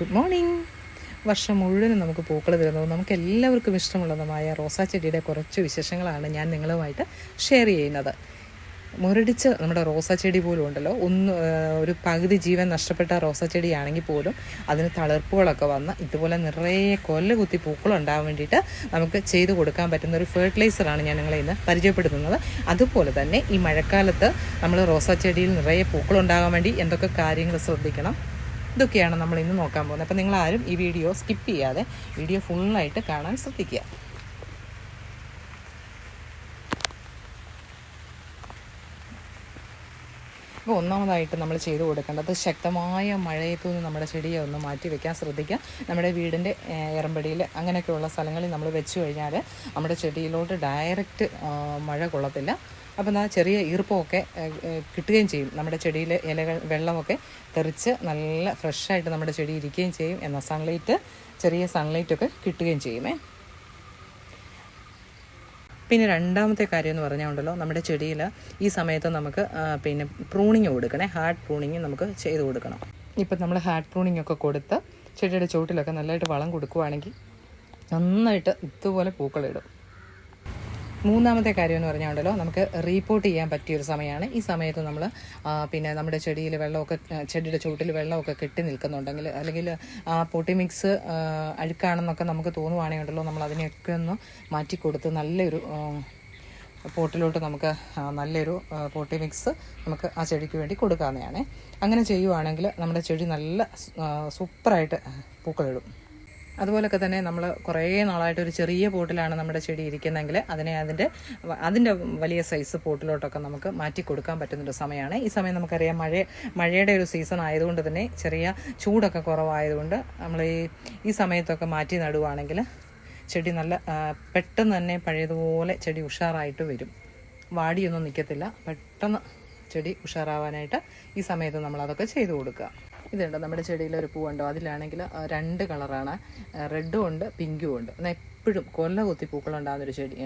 Good morning വർഷം മുഴുവനും നമുക്ക് പൂക്കൾ തരുന്നതും നമുക്ക് എല്ലാവർക്കും ഇഷ്ടമുള്ളതുമായ റോസാ ചെടിയുടെ കുറച്ച് വിശേഷങ്ങളാണ് ഞാൻ നിങ്ങളുമായിട്ട് ഷെയർ ചെയ്യുന്നത്. മുരടിച്ച് നമ്മുടെ റോസാ ചെടി പോലും ഉണ്ടല്ലോ. ഒന്ന് ഒരു പകുതി ജീവൻ നഷ്ടപ്പെട്ട റോസാ ചെടിയാണെങ്കിൽ പോലും അതിന് തളിർപ്പുകളൊക്കെ വന്ന് ഇതുപോലെ നിറയെ കൊല്ല കുത്തി പൂക്കളുണ്ടാകാൻ വേണ്ടിയിട്ട് നമുക്ക് ചെയ്തു കൊടുക്കാൻ പറ്റുന്ന ഒരു ഫെർട്ടിലൈസറാണ് ഞാൻ നിങ്ങളെ ഇന്ന് പരിചയപ്പെടുത്തുന്നത്. അതുപോലെ തന്നെ ഈ മഴക്കാലത്ത് നമ്മൾ റോസാ ചെടിയിൽ നിറയെ പൂക്കളുണ്ടാകാൻ വേണ്ടി എന്തൊക്കെ കാര്യങ്ങൾ ശ്രദ്ധിക്കണം? ഇതൊക്കെയാണ് നമ്മൾ ഇന്ന് നോക്കാൻ പോകുന്നത്. അപ്പോൾ നിങ്ങളാരും ഈ വീഡിയോ സ്കിപ്പ് ചെയ്യാതെ വീഡിയോ ഫുള്ളായിട്ട് കാണാൻ ശ്രദ്ധിക്കുക. അപ്പോൾ ഒന്നാമതായിട്ട് നമ്മൾ ചെയ്തു കൊടുക്കേണ്ടത് ശക്തമായ മഴയത്തു നിന്ന് നമ്മുടെ ചെടിയെ ഒന്ന് മാറ്റി വെക്കാൻ ശ്രദ്ധിക്കുക. നമ്മുടെ വീടിന്റെ ഇറമ്പടിയിൽ അങ്ങനെയൊക്കെയുള്ള സ്ഥലങ്ങളിൽ നമ്മൾ വെച്ച് കഴിഞ്ഞാൽ നമ്മുടെ ചെടിയിലോട്ട് ഡയറക്റ്റ് മഴ കൊള്ളത്തില്ല. അപ്പോൾ ആ ചെറിയ ഈർപ്പമൊക്കെ കിട്ടുകയും ചെയ്യും. നമ്മുടെ ചെടിയിലെ ഇലകൾ വെള്ളമൊക്കെ തെറിച്ച് നല്ല ഫ്രഷായിട്ട് നമ്മുടെ ചെടി ഇരിക്കുകയും ചെയ്യും. എന്ന സൺലൈറ്റ് ചെറിയ സൺലൈറ്റൊക്കെ കിട്ടുകയും ചെയ്യുമേ. പിന്നെ രണ്ടാമത്തെ കാര്യം എന്ന് പറഞ്ഞാൽ ഉണ്ടല്ലോ നമ്മുടെ ചെടിയിൽ ഈ സമയത്ത് നമുക്ക് പിന്നെ പ്രൂണിങ് കൊടുക്കണേ ഹാർഡ് പ്രൂണിങ് നമുക്ക് ചെയ്ത് കൊടുക്കണം. ഇപ്പം നമ്മൾ ഹാർഡ് പ്രൂണിങ് ഒക്കെ കൊടുത്ത് ചെടിയുടെ ചുവട്ടിലൊക്കെ നല്ലതായിട്ട് വളം കൊടുക്കുവാണെങ്കിൽ നന്നായിട്ട് ഇതുപോലെ പൂക്കളിടും. മൂന്നാമത്തെ കാര്യം എന്ന് പറഞ്ഞാൽ ഉണ്ടല്ലോ നമുക്ക് റീപോർട്ട് ചെയ്യാൻ പറ്റിയൊരു സമയമാണ്. ഈ സമയത്ത് നമ്മൾ പിന്നെ നമ്മുടെ ചെടിയിൽ വെള്ളമൊക്കെ ചെടിയുടെ ചുവട്ടിൽ വെള്ളമൊക്കെ കെട്ടി നിൽക്കുന്നുണ്ടെങ്കിൽ അല്ലെങ്കിൽ ആ പൊട്ടി മിക്സ് അഴുക്കാണെന്നൊക്കെ നമുക്ക് തോന്നുവാണെങ്കിൽ ഉണ്ടല്ലോ നമ്മൾ അതിനെയൊക്കെ ഒന്ന് മാറ്റി കൊടുത്ത് നല്ലൊരു പോട്ടിലോട്ട് നമുക്ക് നല്ലൊരു പോട്ടി മിക്സ് നമുക്ക് ആ ചെടിക്ക് വേണ്ടി കൊടുക്കാവുന്നതാണ്. അങ്ങനെ ചെയ്യുവാണെങ്കിൽ നമ്മുടെ ചെടി നല്ല സൂപ്പറായിട്ട് പൂക്കളിടും. അതുപോലൊക്കെ തന്നെ നമ്മൾ കുറേ നാളായിട്ട് ഒരു ചെറിയ പോട്ടിലാണ് നമ്മുടെ ചെടി ഇരിക്കുന്നതെങ്കിൽ അതിനെ അതിന്റെ അതിന്റെ വലിയ സൈസ് പോട്ടിലോട്ടൊക്കെ നമുക്ക് മാറ്റി കൊടുക്കാൻ പറ്റുന്നൊരു സമയമാണ്. ഈ സമയം നമുക്കറിയാം മഴ മഴയുടെ ഒരു സീസൺ ആയതുകൊണ്ട് തന്നെ ചെറിയ ചൂടൊക്കെ കുറവായതുകൊണ്ട് നമ്മൾ ഈ ഈ സമയത്തൊക്കെ മാറ്റി നടുവാണെങ്കിൽ ചെടി നല്ല പെട്ടെന്ന് തന്നെ പഴയതുപോലെ ചെടി ഉഷാറായിട്ട് വരും. വാടിയൊന്നും നിൽക്കത്തില്ല. പെട്ടെന്ന് ചെടി ഉഷാറാവാനായിട്ട് ഈ സമയത്ത് നമ്മൾ അതൊക്കെ ചെയ്തു കൊടുക്കുക. ഇതുണ്ട്? നമ്മുടെ ചെടിയിൽ ഒരു പൂവുണ്ടോ? അതിലാണെങ്കിൽ രണ്ട് കളറാണ്. റെഡും ഉണ്ട് പിങ്കും ഉണ്ട്. എന്നാൽ എപ്പോഴും കൊല്ല കുത്തി പൂക്കളുണ്ടാകുന്നൊരു ചെടി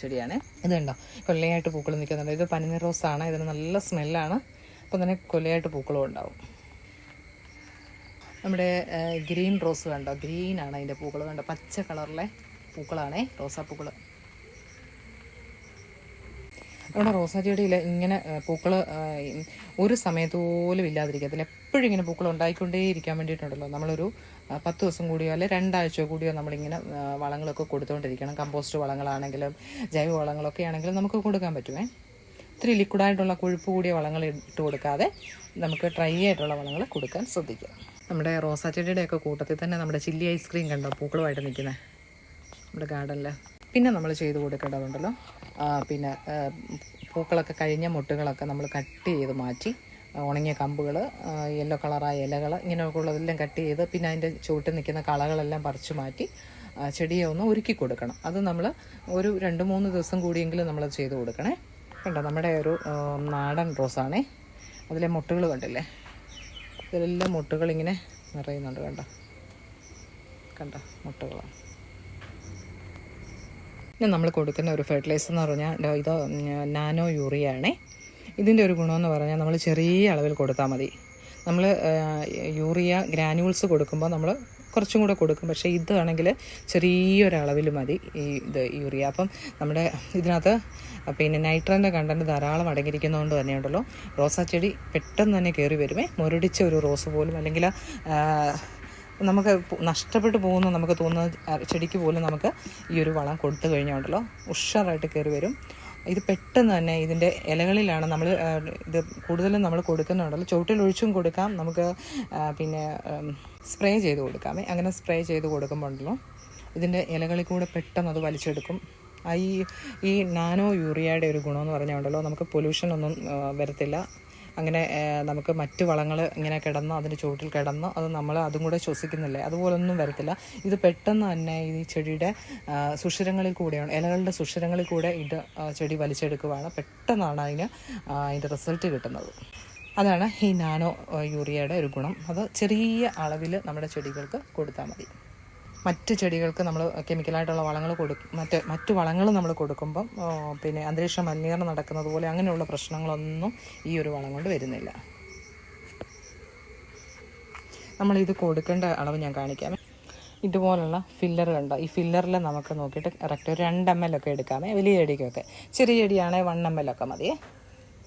ചെടിയാണ്. ഇതുണ്ടോ? കൊല്ലയായിട്ട് പൂക്കൾ നിൽക്കുന്നുണ്ട്. ഇത് പനിനീർ റോസാണ്. ഇതിന് നല്ല സ്മെല്ലാണ്. അപ്പം തന്നെ കൊല്ലയായിട്ട് പൂക്കളും ഉണ്ടാവും. നമ്മുടെ ഗ്രീൻ റോസ് കണ്ടോ? ഗ്രീനാണ് അതിന്റെ പൂക്കൾ കണ്ടോ? പച്ച കളറിലെ പൂക്കളാണേ റോസാപ്പൂക്കൾ. നമ്മുടെ റോസാ ചെടിയിൽ ഇങ്ങനെ പൂക്കൾ ഒരു സമയത്ത് പോലും ഇല്ലാതിരിക്കത്തില്ല. എപ്പോഴും ഇങ്ങനെ പൂക്കൾ ഉണ്ടായിക്കൊണ്ടേ ഇരിക്കാൻ വേണ്ടിയിട്ടുണ്ടല്ലോ. നമ്മളൊരു പത്ത് ദിവസം കൂടിയോ അല്ലെ രണ്ടാഴ്ച കൂടിയോ നമ്മളിങ്ങനെ വളങ്ങളൊക്കെ കൊടുത്തുകൊണ്ടിരിക്കണം കമ്പോസ്റ്റ് വളങ്ങളാണെങ്കിലും ജൈവ വളങ്ങളൊക്കെ ആണെങ്കിലും നമുക്ക് കൊടുക്കാൻ പറ്റുമേ ഒത്തിരി ലിക്വിഡായിട്ടുള്ള കൊഴുപ്പ് കൂടിയ വളങ്ങൾ ഇട്ട് കൊടുക്കാതെ നമുക്ക് ഡ്രൈ ആയിട്ടുള്ള വളങ്ങൾ കൊടുക്കാൻ ശ്രദ്ധിക്കുക നമ്മുടെ റോസാ ചെടിയുടെയൊക്കെ കൂട്ടത്തിൽ തന്നെ നമ്മുടെ ചില്ലി ഐസ്ക്രീം കണ്ടോ? പൂക്കളുമായിട്ട് നിൽക്കുന്നത് നമ്മുടെ ഗാർഡനിൽ പിന്നെ നമ്മൾ ചെയ്ത് കൊടുക്കേണ്ടതുണ്ടല്ലോ. പിന്നെ പൂക്കളൊക്കെ കഴിഞ്ഞ മുട്ടുകളൊക്കെ നമ്മൾ കട്ട് ചെയ്ത് മാറ്റി ഉണങ്ങിയ കമ്പുകൾ യെല്ലോ കളറായ ഇലകൾ ഇങ്ങനെയൊക്കെ ഉള്ളതെല്ലാം കട്ട് ചെയ്ത് പിന്നെ അതിന്റെ ചുവട്ടിൽ നിൽക്കുന്ന കളകളെല്ലാം പറിച്ചു മാറ്റി ചെടിയെ ഒന്ന് ഒരുക്കി കൊടുക്കണം. അത് നമ്മൾ ഒരു രണ്ട് മൂന്ന് ദിവസം കൂടിയെങ്കിലും നമ്മൾ ചെയ്ത് കൊടുക്കണേ. കണ്ടോ നമ്മുടെ ഒരു നാടൻ റോസാണേ. അതിലെ മുട്ടുകൾ കണ്ടില്ലേ? ഇതിലെല്ലാം മുട്ടുകളിങ്ങനെ നിറയുന്നുണ്ട് കണ്ടോ? കണ്ടോ മുട്ടുകളാണ്. നമ്മൾ കൊടുക്കുന്ന ഒരു ഫെർട്ടിലൈസർ എന്ന് പറഞ്ഞാൽ ഇത് നാനോ യൂറിയ ആണേ. ഇതിന്റെ ഒരു ഗുണമെന്ന് പറഞ്ഞാൽ നമ്മൾ ചെറിയ അളവിൽ കൊടുത്താൽ മതി. നമ്മൾ യൂറിയ ഗ്രാനുവൽസ് കൊടുക്കുമ്പോൾ നമ്മൾ കുറച്ചും കൂടെ കൊടുക്കും. പക്ഷേ ഇതാണെങ്കിൽ ചെറിയൊരളവിൽ മതി ഈ ഇത് യൂറിയ അപ്പം നമ്മുടെ ഇതിനകത്ത് പിന്നെ നൈട്രന്റെ കണ്ടന്റ് ധാരാളം അടങ്ങിയിരിക്കുന്നതുകൊണ്ട് തന്നെ ഉണ്ടല്ലോ. റോസാ ചെടി പെട്ടെന്ന് തന്നെ കയറി വരുമേ. മുരടിച്ച ഒരു റോസ് പോലും അല്ലെങ്കിൽ നമുക്ക് നഷ്ടപ്പെട്ടു പോകുന്നു നമുക്ക് തോന്നുന്ന ചെടിക്ക് പോലും നമുക്ക് ഈ ഒരു വളം കൊടുത്തു കഴിഞ്ഞുണ്ടല്ലോ ഉഷാറായിട്ട് കയറി വരും. ഇത് പെട്ടെന്ന് തന്നെ ഇതിന്റെ ഇലകളിലാണ് നമ്മൾ ഇത് കൂടുതലും നമ്മൾ കൊടുക്കുന്നുണ്ടല്ലോ. ചുവട്ടിൽ ഒഴിച്ചും കൊടുക്കാം. നമുക്ക് പിന്നെ സ്പ്രേ ചെയ്ത് കൊടുക്കാമേ. അങ്ങനെ സ്പ്രേ ചെയ്ത് കൊടുക്കുമ്പോൾ ഉണ്ടല്ലോ ഇതിന്റെ ഇലകളിൽ കൂടെ പെട്ടെന്ന് അത് വലിച്ചെടുക്കും. ഈ ഈ നാനോ യൂറിയയുടെ ഒരു ഗുണമെന്ന് പറഞ്ഞാൽ ഉണ്ടല്ലോ നമുക്ക് പൊല്യൂഷൻ ഒന്നും വരത്തില്ല. അങ്ങനെ നമുക്ക് മറ്റു വളങ്ങൾ ഇങ്ങനെ കിടന്നോ അതിന്റെ ചുവട്ടിൽ കിടന്നോ അത് നമ്മൾ അതും കൂടെ ശ്വസിക്കുന്നില്ലേ? അതുപോലൊന്നും വരത്തില്ല. ഇത് പെട്ടെന്ന് തന്നെ ഈ ചെടിയുടെ സുഷിരങ്ങളിൽ കൂടെയാണ് ഇലകളുടെ സുഷിരങ്ങളിൽ കൂടെ ഇത് ചെടി വലിച്ചെടുക്കുവാണ്. പെട്ടെന്നാണ് അതിന് അതിന്റെ റിസൾട്ട് കിട്ടുന്നത്. അതാണ് ഈ നാനോ യൂറിയയുടെ ഒരു ഗുണം. അത് ചെറിയ അളവിൽ നമ്മുടെ ചെടികൾക്ക് കൊടുത്താൽ മതി. മറ്റ് ചെടികൾക്ക് നമ്മൾ കെമിക്കലായിട്ടുള്ള വളങ്ങൾ കൊടുക്കും മറ്റ് മറ്റു വളങ്ങൾ നമ്മൾ കൊടുക്കുമ്പം പിന്നെ അന്തരീക്ഷ മലിനീകരണം നടക്കുന്നത് പോലെ അങ്ങനെയുള്ള പ്രശ്നങ്ങളൊന്നും ഈ ഒരു വളം കൊണ്ട് വരുന്നില്ല. നമ്മളിത് കൊടുക്കേണ്ട അളവ് ഞാൻ കാണിക്കാം. ഇതുപോലുള്ള ഫില്ലർ കണ്ടോ? ഈ ഫില്ലറിൽ നമുക്ക് നോക്കിയിട്ട് കറക്റ്റ് ഒരു രണ്ട് എം എൽ ഒക്കെ എടുക്കാമേ വലിയ ചെടിക്കൊക്കെ. ചെറിയ ചെടിയാണേ വൺ എം എൽ ഒക്കെ മതിയേ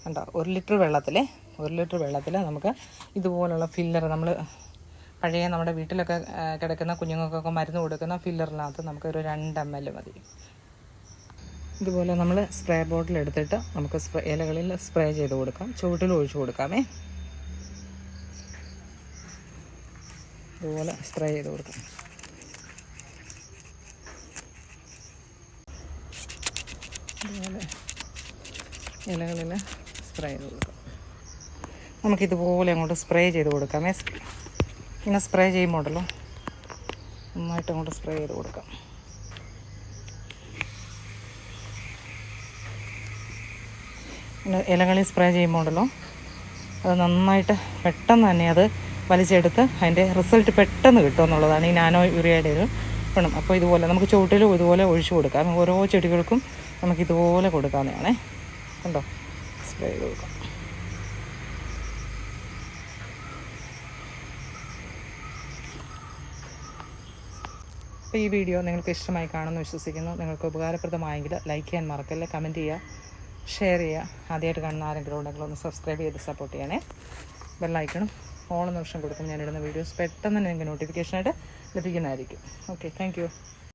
കണ്ടോ? ഒരു ലിറ്റർ വെള്ളത്തിൽ ഒരു ലിറ്റർ വെള്ളത്തിൽ നമുക്ക് ഇതുപോലുള്ള ഫില്ലർ നമ്മൾ പഴയ നമ്മുടെ വീട്ടിലൊക്കെ കിടക്കുന്ന കുഞ്ഞുങ്ങൾക്കൊക്കെ മരുന്ന് കൊടുക്കുന്ന ഫില്ലറിനകത്ത് നമുക്കൊരു രണ്ട് എം എൽ മതി. ഇതുപോലെ നമ്മൾ സ്പ്രേ ബോട്ടിൽ എടുത്തിട്ട് നമുക്ക് സ്പ്രേ ഇലകളിൽ സ്പ്രേ ചെയ്ത് കൊടുക്കാം. ചുവട്ടിൽ ഒഴിച്ചു കൊടുക്കാമേ. ഇതുപോലെ സ്പ്രേ ചെയ്ത് കൊടുക്കാം. ഇതുപോലെ ഇലകളിൽ സ്പ്രേ ചെയ്ത് കൊടുക്കാം. നമുക്കിതുപോലെ അങ്ങോട്ട് സ്പ്രേ ചെയ്ത് കൊടുക്കാമേ. ഇങ്ങനെ സ്പ്രേ ചെയ്യുമ്പോണ്ടല്ലോ നന്നായിട്ട് അങ്ങോട്ട് സ്പ്രേ ചെയ്ത് കൊടുക്കാം. പിന്നെ ഇലകളിൽ സ്പ്രേ ചെയ്യുമ്പോണ്ടല്ലോ അത് നന്നായിട്ട് പെട്ടെന്ന് തന്നെ അത് വലിച്ചെടുത്ത് അതിന്റെ റിസൾട്ട് പെട്ടെന്ന് കിട്ടും എന്നുള്ളതാണ് ഈ നാനോ യൂറിയയുടെ ഒരു ഗുണം. അപ്പോൾ ഇതുപോലെ നമുക്ക് ചുവട്ടിലും ഇതുപോലെ ഒഴിച്ചു കൊടുക്കാം. ഓരോ ചെടികൾക്കും നമുക്ക് ഇതുപോലെ കൊടുക്കാവുന്നതാണേ. കണ്ടോ? സ്പ്രേ ചെയ്ത് കൊടുക്കാം. അപ്പോൾ ഈ വീഡിയോ നിങ്ങൾക്ക് ഇഷ്ടമായി കാണുമെന്ന് വിശ്വസിക്കുന്നു. നിങ്ങൾക്ക് ഉപകാരപ്രദമായെങ്കിൽ ലൈക്ക് ചെയ്യാൻ മറക്കല്ലേ കമന്റ് ചെയ്യുക ഷെയർ ചെയ്യുക. ആദ്യമായിട്ട് കാണുന്ന ആരെങ്കിലും ഉണ്ടെങ്കിൽ ഒന്ന് സബ്സ്ക്രൈബ് ചെയ്ത് സപ്പോർട്ട് ചെയ്യണേ. ബെല്ലൈക്കണം ഓൺ നിമിഷം കൊടുക്കും ഞാനിടുന്ന വീഡിയോസ് പെട്ടെന്ന് നിങ്ങൾക്ക് നോട്ടിഫിക്കേഷനായിട്ട് ലഭിക്കുന്നതായിരിക്കും. Okay thank